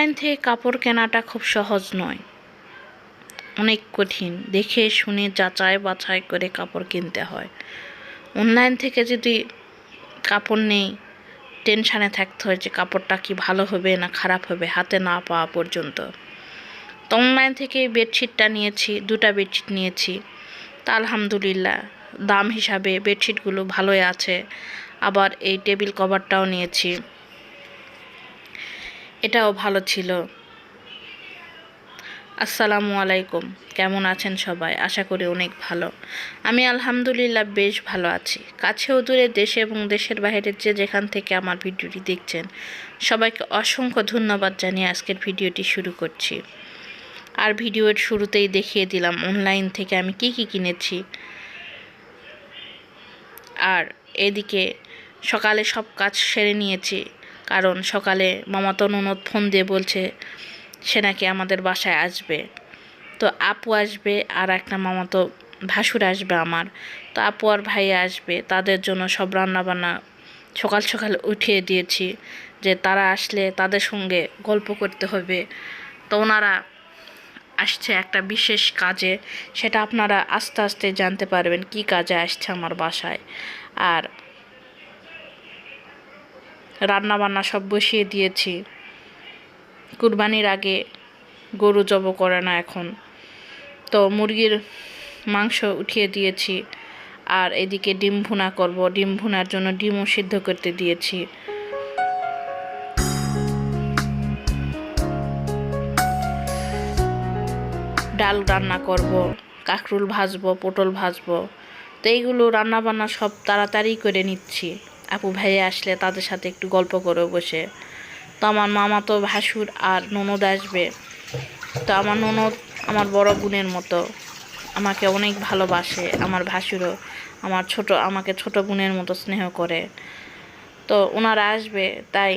Online থেকে কাপড় কেনাটা খুব সহজ নয়। অনেক কঠিন। দেখে, শুনে, যাচাই বাছাই করে কাপড় কিনতে হয়। অনলাইন থেকে যদি কাপড় নেই, টেনশানে থাকতে হয় যে কাপড়টা কি ভালো হবে না খারাপ হবে হাতে না পাওয়া পর্যন্ত। তো অনলাইন থেকে বেডশিটটা নিয়েছি, দুটা বেডশিট নিয়েছি। তা আলহামদুলিল্লাহ, দাম হিসাবে বেডশিটগুলো ভালোই আছে। আবার এই টেবিল কভারটাও নিয়েছি। এটাও ভালো ছিল। আসসালামু আলাইকুম। কেমন আছেন সবাই? আশা করি অনেক ভালো। আমি আলহামদুলিল্লাহ বেশ ভালো আছি। কাছেও দূরে দেশে এবং দেশের বাইরের যে যেখান থেকে আমার ভিডিওটি দেখছেন, সবাইকে অসংখ্য ধন্যবাদ জানিয়ে আজকের ভিডিওটি শুরু করছি। আর ভিডিওর শুরুতেই দেখিয়ে দিলাম অনলাইন থেকে আমি কি কি কিনেছি। আর এদিকে সকালে সব কাজ সেরে নিয়েছি। কারণ সকালে মামাতো ননদ ফোন দিয়ে বলছে, সে নাকি আমাদের বাসায় আসবে। তো আপু আসবে আর একটা মামাতো ভাসুর আসবে আমার। তো আপু আর ভাই আসবে, তাদের জন্য সব রান্নাবান্না সকাল সকাল উঠিয়ে দিয়েছি যে তারা আসলে তাদের সঙ্গে গল্প করতে হবে। তো ওনারা আসছে একটা বিশেষ কাজে, সেটা আপনারা আস্তে আস্তে জানতে পারবেন কি কাজে আসছে আমার বাসায়। আর রান্না বান্না সব বসিয়ে দিয়েছি। কুরবানির আগে গরু জব করে না এখন। তো মুরগির মাংস উঠিয়ে দিয়েছি আর এদিকে ডিম ভুনা করব। ডিম ভুনার জন্য ডিমও সিদ্ধ করতে দিয়েছি। ডাল রান্না করব, কাঁকরুল ভাজবো, পটল ভাজবো। তো এইগুলো রান্নাবান্না সব তাড়াতাড়ি করে নিচ্ছি। আপু ভাইয়া আসলে তাদের সাথে একটু গল্প করে বসে। তো আমার মামা তো ভাসুর আর ননদ আসবে। তো আমার ননদ আমার বড় বোনের মতো। আমাকে অনেক ভালোবাসে আমার ভাসুরও। আমার ছোট, আমাকে ছোট বোনের মতো স্নেহ করে। তো ওনারা আসবে, তাই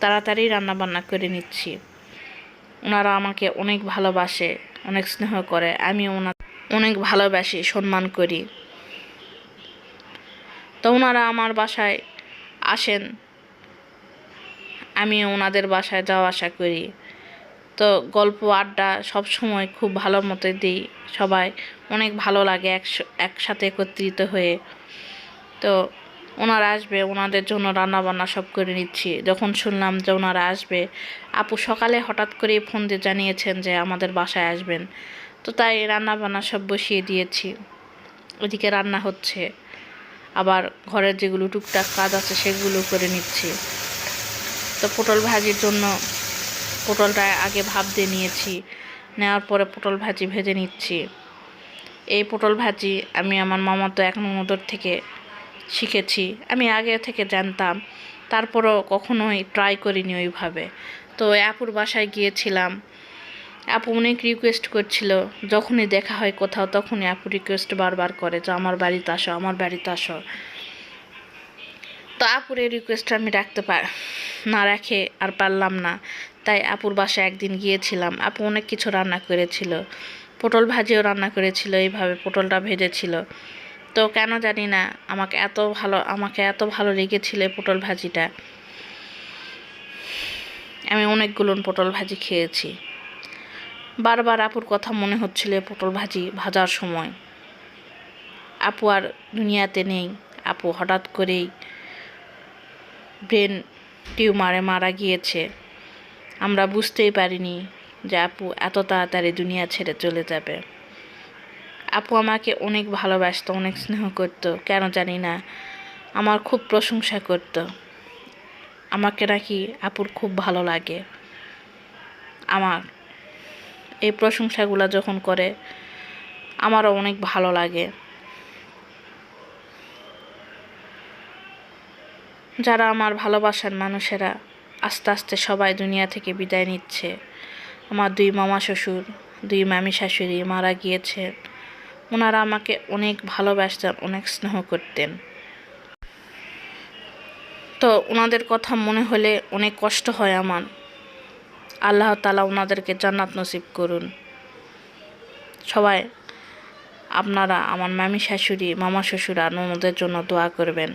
তাড়াতাড়ি রান্না বান্না করে নিচ্ছি। ওনারা আমাকে অনেক ভালোবাসে, অনেক স্নেহ করে। আমি ওনার অনেক ভালোবাসি, সম্মান করি। তো ওনারা আমার বাসায় আসেন। আমি ওনাদের বাসায় যাওয়া আসা করি। তো গল্প, আড্ডা সব সময় খুব ভালো মতো দিই সবাই। অনেক ভালো লাগে এক একসাথে একত্রিত হয়ে। তো ওনারা আসবে, ওনাদের জন্য রান্না বান্না সব করে নিচ্ছি। যখন শুনলাম যে ওনারা আসবে, আপু সকালে হঠাৎ করেই ফোন দিয়ে জানিয়েছেন যে আমাদের বাসায় আসবেন। তো তাই রান্না বান্না সব বসিয়ে দিয়েছি। ওদিকে রান্না হচ্ছে। আবার ঘরের যেগুলো টুকটাক কাজ আছে সেগুলো করে নিচ্ছি। তো পটল ভাজির জন্য পটলটা আগে ভাপ দিয়ে নিয়েছি, নেওয়ার পরে পটল ভাজি ভেজে নিচ্ছি। এই পটল ভাজি আমি আমার মামাতো এক নমদর থেকে শিখেছি, আমি আগে থেকে জানতাম, তারপরও কখনোই ট্রাই করিনি ওইভাবে। তো অ্যাপুর বাসায় গিয়েছিলাম আপু অনেক রিকোয়েস্ট করছিল, যখনই দেখা হয় কোথাও, তখনই আপু রিকোয়েস্ট বারবার করে যে আমার বাড়িতে আসো, আমার বাড়িতে আসো। তো আপুর এই রিকোয়েস্ট আমি রাখতে পার না রাখে আর পারলাম না। তাই আপুর বাসায় একদিন গিয়েছিলাম। আপু অনেক কিছু রান্না করেছিল। পটল ভাজিও রান্না করেছিল, এইভাবে পটলটা ভেজেছিল। তো কেন জানি না, আমাকে এত ভালো, আমাকে এত ভালো লেগেছিল পটল ভাজিটা। আমি অনেকগুলো পটল ভাজি খেয়েছি। বারবার আপুর কথা মনে হচ্ছিল পটল ভাজি ভাজার সময়। আপু আর দুনিয়াতে নেই। আপু হঠাৎ করেই ব্রেন টিউমারে মারা গিয়েছে। আমরা বুঝতেই পারিনি যে আপু এত তাড়াতাড়ি দুনিয়া ছেড়ে চলে যাবে। আপু আমাকে অনেক ভালোবাসতো, অনেক স্নেহ করতো, কেন জানি না, আমার খুব প্রশংসা করত। আমাকে নাকি আপুর খুব ভালো লাগে। আমার এই প্রশংসাগুলো যখন করে, আমারও অনেক ভালো লাগে। যারা আমার ভালোবাসার মানুষেরা, আস্তে আস্তে সবাই দুনিয়া থেকে বিদায় নিচ্ছে। আমার দুই মামা শ্বশুর, দুই মামি শাশুড়ি মারা গিয়েছে। ওনারা আমাকে অনেক ভালোবাসতেন, অনেক স্নেহ করতেন। তো ওনাদের কথা মনে হলে অনেক কষ্ট হয় আমার। আল্লাহ তালা ওনাদেরকে জান্নাত নসিব করুন। সবাই, আপনারা আমার মামি শাশুড়ি, মামা শ্বশুর ননদের জন্য দোয়া করবেন।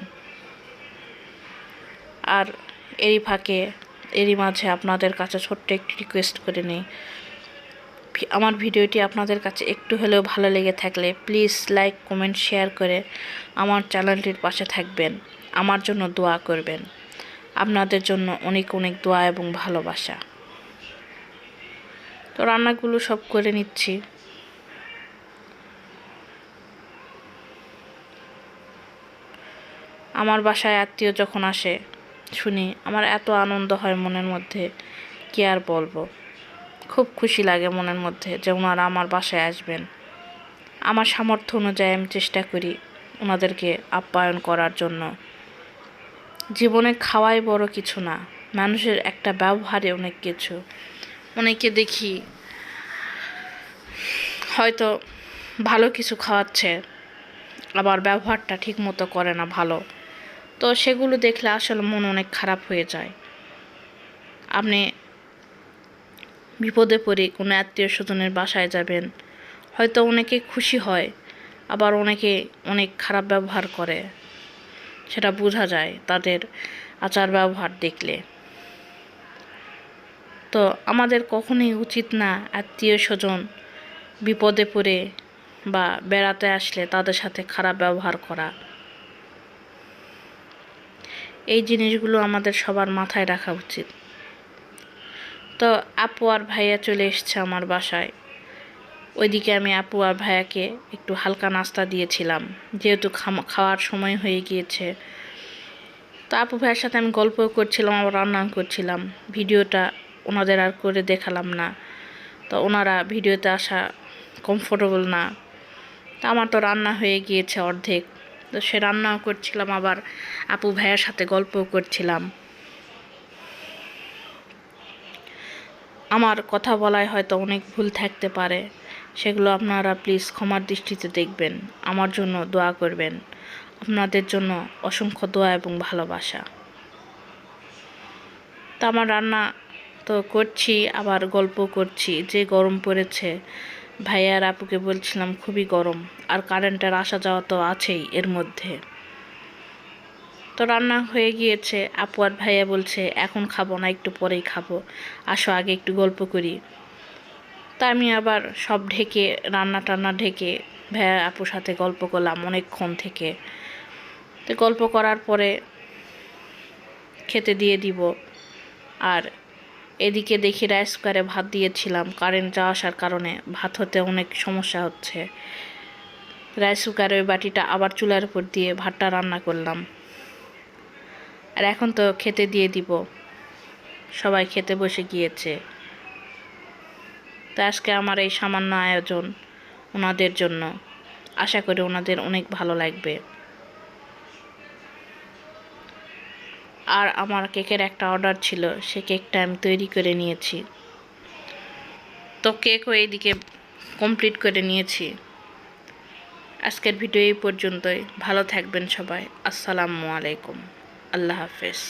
আর এরই ফাঁকে, এরই মাঝে আপনাদের কাছে ছোট্ট একটি রিকোয়েস্ট করে নিই। আমার ভিডিওটি আপনাদের কাছে একটু হলেও ভালো লেগে থাকলে প্লিজ লাইক কমেন্ট শেয়ার করে আমার চ্যানেলটির পাশে থাকবেন। আমার জন্য দোয়া করবেন। আপনাদের জন্য অনেক অনেক দোয়া এবং ভালোবাসা। তো রান্নাগুলো সব করে নিচ্ছি। আমার বাসায় আত্মীয় যখন আসে, শুনি, আমার এত আনন্দ হয় মনের মধ্যে, কি আর বলব? খুব খুশি লাগে মনের মধ্যে যে ওনারা আমার বাসায় আসবেন। আমার সামর্থ্য অনুযায়ী আমি চেষ্টা করি ওনাদেরকে আপ্যায়ন করার জন্য। জীবনে খাওয়াই বড় কিছু না, মানুষের একটা ব্যবহারে অনেক কিছু। অনেকে দেখি হয়তো ভালো কিছু খাওয়াচ্ছে, আবার ব্যবহারটা ঠিক মতো করে না ভালো। তো সেগুলো দেখলে আসলে মন অনেক খারাপ হয়ে যায়। আপনি বিপদে পড়ে কোনো আত্মীয় স্বজনের বাসায় যাবেন, হয়তো অনেকে খুশি হয়, আবার অনেকে অনেক খারাপ ব্যবহার করে। সেটা বোঝা যায় তাদের আচার ব্যবহার দেখলে। তো আমাদের কখনোই উচিত না আত্মীয় স্বজন বিপদে পড়ে বা বেড়াতে আসলে তাদের সাথে খারাপ ব্যবহার করা। এই জিনিসগুলো আমাদের সবার মাথায় রাখা উচিত। তো আপু আর ভাইয়া চলে এসছে আমার বাসায়। ওইদিকে আমি আপু আর ভাইয়াকে একটু হালকা নাস্তা দিয়েছিলাম। যেহেতু খাওয়ার সময় হয়ে গিয়েছে। তো আপু ভাইয়ের সাথে আমি গল্প করছিলাম, আবার রান্না করছিলাম। ভিডিওটা ওনাদের আর করে দেখালাম না। তো ওনারা ভিডিওতে আসা কমফোর্টেবল না। তো আমার তো রান্না হয়ে গিয়েছে অর্ধেক। তো সে রান্নাও করছিলাম, আবার আপু ভাইয়ের সাথে গল্পও করছিলাম। আমার কথা বলায় হয়তো অনেক ভুল থাকতে পারে। সেগুলো আপনারা প্লিজ ক্ষমার দৃষ্টিতে দেখবেন। আমার জন্য দোয়া করবেন। আপনাদের জন্য অসংখ্য দোয়া এবং ভালোবাসা। তা আমার রান্না তো করছি, আবার গল্প করছি। যে গরম পড়েছে ভাইয়া আর আপুকে বলছিলাম খুবই গরম, আর কারেন্টের আসা যাওয়া তো আছেই এর মধ্যে। তো রান্না হয়ে গিয়েছে। আপু আর ভাইয়া বলছে, এখন খাব না, একটু পরেই খাব। আসো, আগে একটু গল্প করি। তা আমি আবার সব ঢেকে, রান্না টান্না ঢেকে, ভাইয়া আপুর সাথে গল্প করলাম অনেকক্ষণ থেকে। তো গল্প করার পরে খেতে দিয়ে দিব। আর এদিকে দেখি রাইস কুকারে ভাত দিয়েছিলাম। কারেন্ট যাওয়া আসার কারণে ভাত হতে অনেক সমস্যা হচ্ছে। রাইস কুকারে ওই বাটিটা আবার চুলার উপর দিয়ে ভাতটা রান্না করলাম। আর এখন তো খেতে দিয়ে দিব। সবাই খেতে বসে গিয়েছে। তো আজকে আমার এই সামান্য আয়োজন ওনাদের জন্য। আশা করি ওনাদের অনেক ভালো লাগবে। আর আমার কেকের একটা অর্ডার ছিল, সে কেকটা আমি তৈরি করে নিয়েছি। তো কেকও এইদিকে কমপ্লিট করে নিয়েছি। আজকের ভিডিও এই পর্যন্তই। ভালো থাকবেন সবাই। আসসালামু আলাইকুম। আল্লাহ হাফেজ।